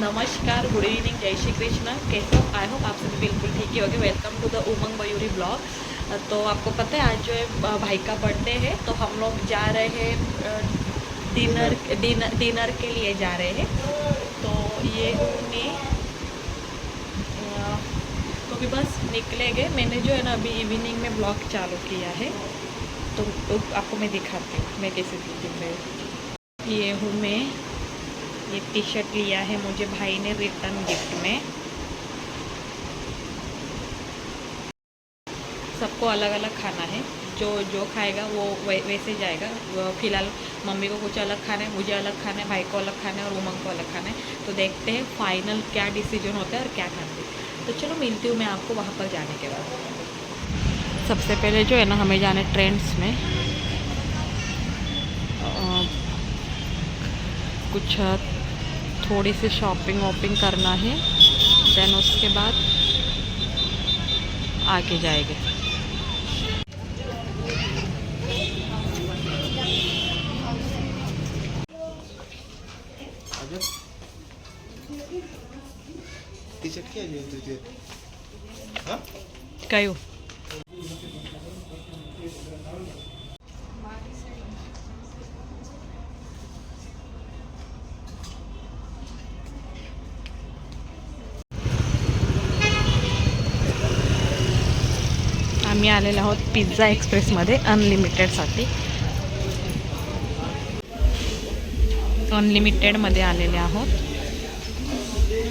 नमस्कार good evening जय श्री कृष्ण। कैसे हो? आई होप आप सभी बिल्कुल ठीक ही होगे। Welcome to the Umang Mayuri blog तो आपको पता है आज जो है भाई का बर्थडे है। तो हम लोग जा रहे हैं डिनर डिनर डिनर के लिए जा रहे हैं। तो ये हूँ अ, तो अभी बस निकले गए। मैंने जो है ना अभी इवनिंग में ब्लॉग चालू किया है। तो, तो आपको मैं दिखाती हूँ मैं कैसे दिख रही हूँ। ये हूँ मैं। ये टी शर्ट लिया है मुझे भाई ने रिटर्न गिफ्ट में। सबको अलग अलग खाना है। जो जो खाएगा वो वै, वैसे जाएगा। फ़िलहाल मम्मी को कुछ अलग खाना है मुझे अलग खाना है भाई को अलग खाना है और उमंग को अलग खाना है। तो देखते हैं फाइनल क्या डिसीज़न होता है और क्या खाते हैं। तो चलो मिलती हूँ मैं आपको वहाँ पर जाने के बाद। सबसे पहले जो है ना हमें जाने ट्रेंड्स में। कुछ थोड़ी सी शॉपिंग वॉपिंग करना है देन उसके बाद आगे जाएँगे। क्या आम्ही आलेलो आहोत पिझ्झा एक्सप्रेसमध्ये अनलिमिटेडसाठी. अनलिमिटेडमध्ये आलेले आहोत.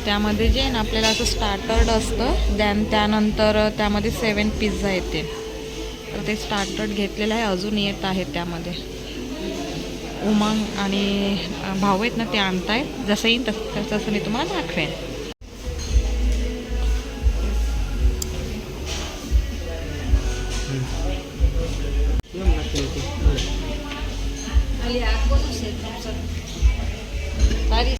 त्यामध्ये जे ना आपल्याला असं स्टार्टर्ड असतं दॅन त्यानंतर त्यामध्ये सेवन पिझ्झा येते. तर ते स्टार्टर्ड घेतलेलं आहे अजून येत आहे त्यामध्ये. उमंग आणि भाऊ आहेत ना ते आणतायत. जसं येईन तसं तसं मी तुम्हाला दाखवेन. સારી